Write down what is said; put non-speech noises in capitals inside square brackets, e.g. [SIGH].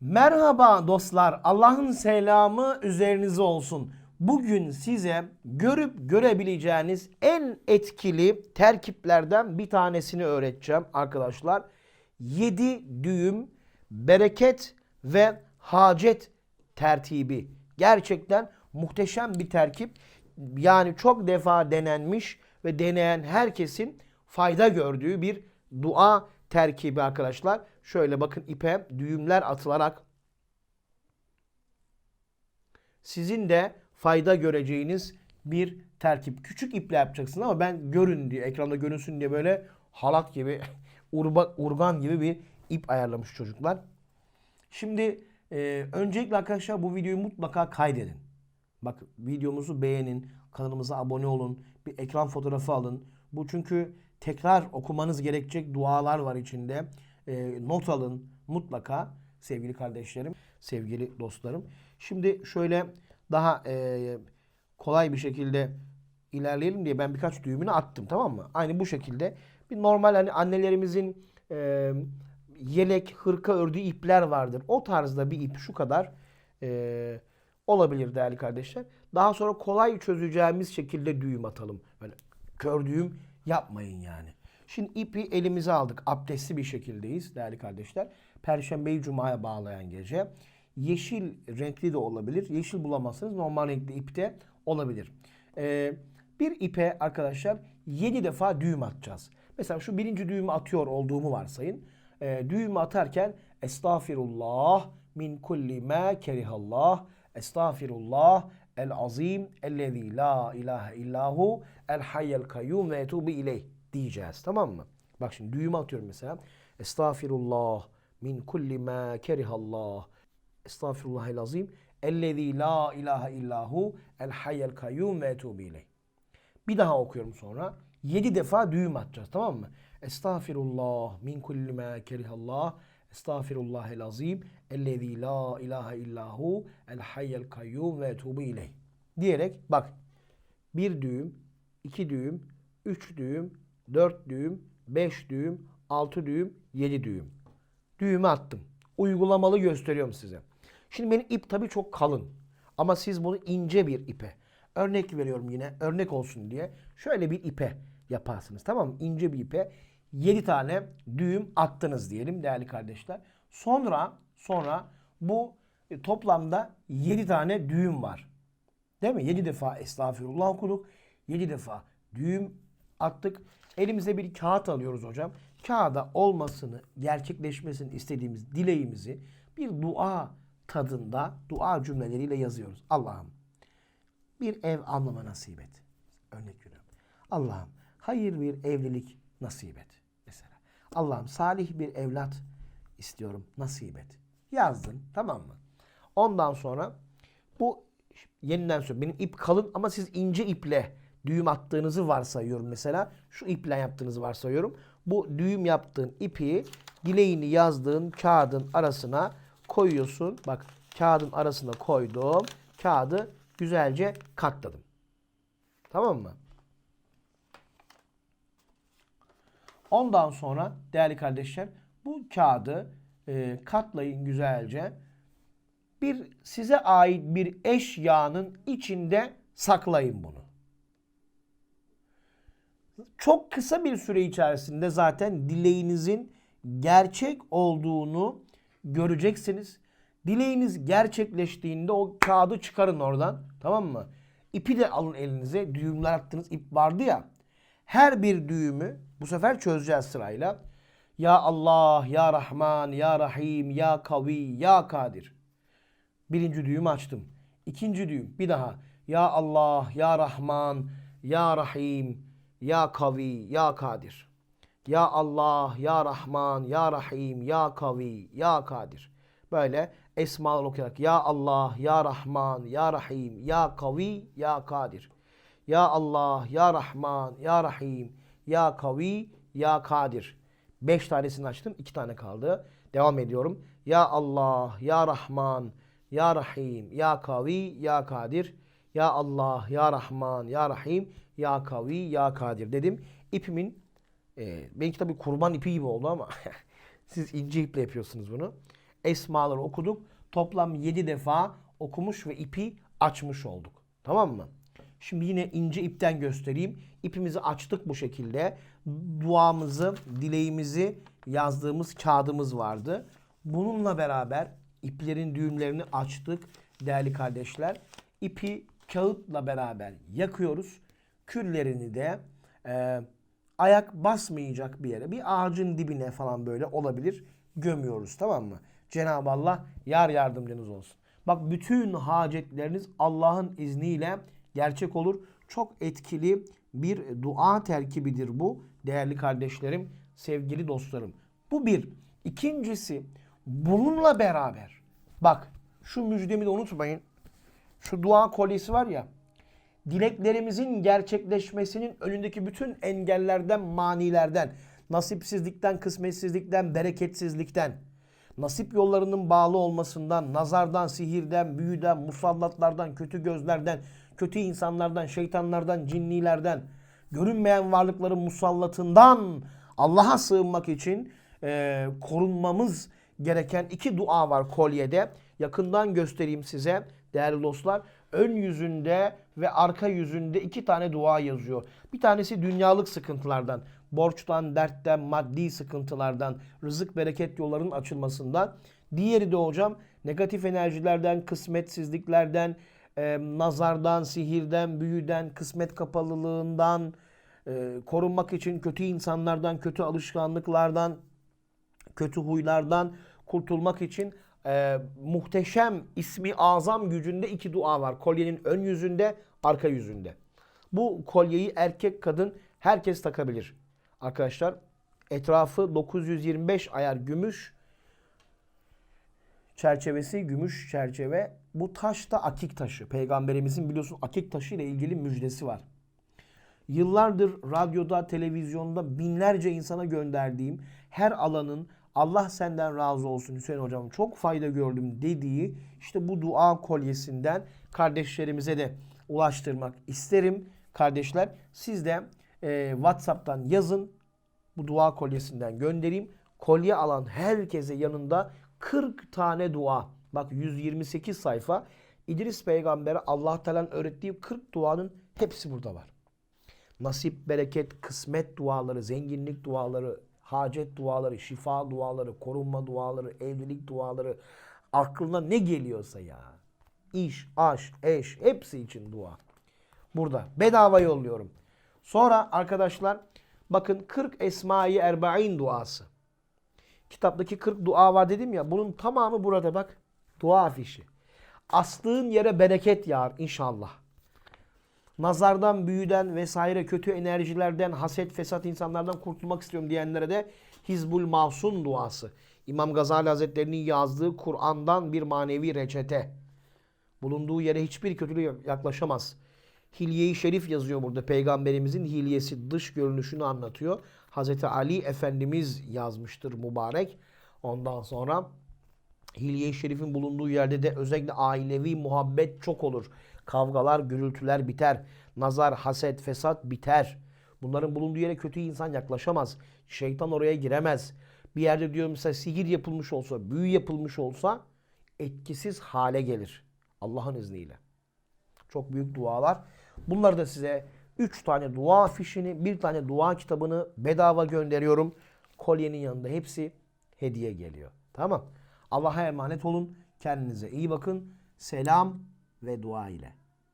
Merhaba dostlar. Allah'ın selamı üzerinize olsun. Bugün size görüp görebileceğiniz en etkili terkiplerden bir tanesini öğreteceğim arkadaşlar. 7 düğüm bereket ve hacet tertibi. Gerçekten muhteşem bir terkip. Yani çok defa denenmiş ve deneyen herkesin fayda gördüğü bir dua terkibi arkadaşlar. Şöyle bakın ipe düğümler atılarak sizin de fayda göreceğiniz bir terkip. Küçük iple yapacaksın ama ben görün diye, ekranda görünsün diye böyle halat gibi, [LAUGHS] urba, urgan gibi bir ip ayarlamış çocuklar. Şimdi e, öncelikle arkadaşlar bu videoyu mutlaka kaydedin. Bak videomuzu beğenin, kanalımıza abone olun, bir ekran fotoğrafı alın. Bu çünkü tekrar okumanız gerekecek dualar var içinde. E, not alın mutlaka sevgili kardeşlerim, sevgili dostlarım. Şimdi şöyle daha e, kolay bir şekilde ilerleyelim diye ben birkaç düğümünü attım tamam mı? Aynı bu şekilde bir normal hani annelerimizin e, yelek, hırka ördüğü ipler vardır. O tarzda bir ip şu kadar e, olabilir değerli kardeşler. Daha sonra kolay çözeceğimiz şekilde düğüm atalım. Böyle kör düğüm yapmayın yani. Şimdi ipi elimize aldık. Abdestli bir şekildeyiz değerli kardeşler. Perşembeyi Cuma'ya bağlayan gece. Yeşil renkli de olabilir. Yeşil bulamazsanız normal renkli ipte olabilir. Ee, bir ipe arkadaşlar 7 defa düğüm atacağız. Mesela şu birinci düğümü atıyor olduğumu varsayın. Ee, düğümü atarken Estağfirullah min kulli ma kerihallah. Estağfirullah el azim ellezî la ilahe illahu el hayyel kayyum ve etubu ileyh diyeceğiz. Tamam mı? Bak şimdi düğümü atıyorum mesela. Estağfirullah min kulli ma kerihallah. Estağfirullahel azim ellezî la ilahe illahu el hayyel kayyum ve etubu ileyh. Bir daha okuyorum sonra. Yedi defa düğüm atacağız tamam mı? Estağfirullah min kulli ma kerihallah. Estağfirullahel azim ellezî la ilahe illahu el hayyel kayyum ve etubu ileyh. Diyerek bak bir düğüm, iki düğüm, üç düğüm, dört düğüm, beş düğüm, altı düğüm, yedi düğüm. Düğümü attım. Uygulamalı gösteriyorum size. Şimdi benim ip tabii çok kalın. Ama siz bunu ince bir ipe. Örnek veriyorum yine örnek olsun diye. Şöyle bir ipe yaparsınız tamam mı? İnce bir ipe 7 tane düğüm attınız diyelim değerli kardeşler. Sonra sonra bu e, toplamda 7 tane düğüm var. Değil mi? 7 defa estağfirullah okuduk. 7 defa düğüm attık. Elimize bir kağıt alıyoruz hocam. Kağıda olmasını, gerçekleşmesini istediğimiz dileğimizi bir dua tadında, dua cümleleriyle yazıyoruz. Allah'ım bir ev almama nasip et. Örnek veriyorum. Allah'ım hayır bir evlilik nasip et. Mesela. Allah'ım salih bir evlat istiyorum nasip et. Yazdın tamam mı? Ondan sonra bu yeniden söylüyorum. Benim ip kalın ama siz ince iple düğüm attığınızı varsayıyorum mesela. Şu iple yaptığınızı varsayıyorum. Bu düğüm yaptığın ipi dileğini yazdığın kağıdın arasına koyuyorsun. Bak kağıdın arasına koydum. Kağıdı güzelce katladım. Tamam mı? Ondan sonra değerli kardeşler bu kağıdı e, katlayın güzelce. Bir size ait bir eşyanın içinde saklayın bunu. Çok kısa bir süre içerisinde zaten dileğinizin gerçek olduğunu göreceksiniz. Dileğiniz gerçekleştiğinde o kağıdı çıkarın oradan. Tamam mı? İpi de alın elinize. Düğümler attığınız ip vardı ya. Her bir düğümü bu sefer çözeceğiz sırayla. Ya Allah, Ya Rahman, Ya Rahim, Ya Kavi, Ya Kadir. Birinci düğümü açtım. İkinci düğüm bir daha. Ya Allah, Ya Rahman, Ya Rahim, Ya Kavi, Ya Kadir. Ya Allah, Ya Rahman, Ya Rahim, Ya Kavi, Ya Kadir. Böyle esmalar okuyarak Ya Allah, Ya Rahman, Ya Rahim, Ya Kavi, Ya Kadir. Ya Allah, Ya Rahman, Ya Rahim, Ya Kavi, Ya Kadir. Beş tanesini açtım. iki tane kaldı. Devam ediyorum. Ya Allah, Ya Rahman, Ya Rahim, Ya Kavi, Ya Kadir. Ya Allah, Ya Rahman, Ya Rahim, Ya Kavi, Ya Kadir dedim. İpimin e, benimki tabii kurban ipi gibi oldu ama [LAUGHS] siz ince iple yapıyorsunuz bunu. esmaları okuduk. Toplam 7 defa okumuş ve ipi açmış olduk. Tamam mı? Şimdi yine ince ipten göstereyim. İpimizi açtık bu şekilde. Duamızı, dileğimizi yazdığımız kağıdımız vardı. Bununla beraber iplerin düğümlerini açtık değerli kardeşler. İpi kağıtla beraber yakıyoruz. Küllerini de e, ayak basmayacak bir yere, bir ağacın dibine falan böyle olabilir gömüyoruz tamam mı? Cenab-ı Allah yar yardımcınız olsun. Bak bütün hacetleriniz Allah'ın izniyle gerçek olur. Çok etkili bir dua terkibidir bu değerli kardeşlerim, sevgili dostlarım. Bu bir. İkincisi bununla beraber bak şu müjdemi de unutmayın. Şu dua kolyesi var ya dileklerimizin gerçekleşmesinin önündeki bütün engellerden, manilerden, nasipsizlikten, kısmetsizlikten, bereketsizlikten, nasip yollarının bağlı olmasından, nazardan, sihirden, büyüden, musallatlardan, kötü gözlerden, kötü insanlardan, şeytanlardan, cinnilerden, görünmeyen varlıkların musallatından Allah'a sığınmak için e, korunmamız gereken iki dua var kolyede. Yakından göstereyim size değerli dostlar. Ön yüzünde ve arka yüzünde iki tane dua yazıyor. Bir tanesi dünyalık sıkıntılardan, borçtan, dertten, maddi sıkıntılardan, rızık bereket yollarının açılmasından. Diğeri de hocam negatif enerjilerden, kısmetsizliklerden, e, nazardan, sihirden, büyüden, kısmet kapalılığından, e, korunmak için kötü insanlardan, kötü alışkanlıklardan, kötü huylardan kurtulmak için e, muhteşem ismi azam gücünde iki dua var. Kolyenin ön yüzünde, arka yüzünde. Bu kolyeyi erkek kadın herkes takabilir. Arkadaşlar etrafı 925 ayar gümüş çerçevesi gümüş çerçeve. Bu taş da akik taşı. Peygamberimizin biliyorsun akik taşı ile ilgili müjdesi var. Yıllardır radyoda, televizyonda binlerce insana gönderdiğim her alanın Allah senden razı olsun Hüseyin hocam çok fayda gördüm dediği işte bu dua kolyesinden kardeşlerimize de ulaştırmak isterim. Kardeşler siz de e, WhatsApp'tan yazın bu dua kolyesinden göndereyim. Kolye alan herkese yanında 40 tane dua. Bak 128 sayfa. İdris Peygamber'e Allah Teala'nın öğrettiği 40 duanın hepsi burada var. Nasip, bereket, kısmet duaları, zenginlik duaları, hacet duaları, şifa duaları, korunma duaları, evlilik duaları, aklına ne geliyorsa ya. İş, aş, eş hepsi için dua. Burada bedava yolluyorum. Sonra arkadaşlar bakın 40 Esma-i Erbain duası. Kitaptaki 40 dua var dedim ya bunun tamamı burada bak. Dua afişi. Astığın yere bereket yağar inşallah. Nazardan, büyüden vesaire kötü enerjilerden, haset, fesat insanlardan kurtulmak istiyorum diyenlere de Hizbul Masun duası. İmam Gazali Hazretleri'nin yazdığı Kur'an'dan bir manevi reçete. Bulunduğu yere hiçbir kötülük yaklaşamaz. Hilye-i Şerif yazıyor burada. Peygamberimizin hilyesi dış görünüşünü anlatıyor. Hazreti Ali Efendimiz yazmıştır mübarek. Ondan sonra Hilye-i Şerif'in bulunduğu yerde de özellikle ailevi muhabbet çok olur. Kavgalar, gürültüler biter. Nazar, haset, fesat biter. Bunların bulunduğu yere kötü insan yaklaşamaz. Şeytan oraya giremez. Bir yerde diyor mesela sihir yapılmış olsa, büyü yapılmış olsa etkisiz hale gelir. Allah'ın izniyle. Çok büyük dualar. Bunları da size 3 tane dua fişini, bir tane dua kitabını bedava gönderiyorum. Kolyenin yanında hepsi hediye geliyor. Tamam. Allah'a emanet olun. Kendinize iyi bakın. Selam ve dua ile.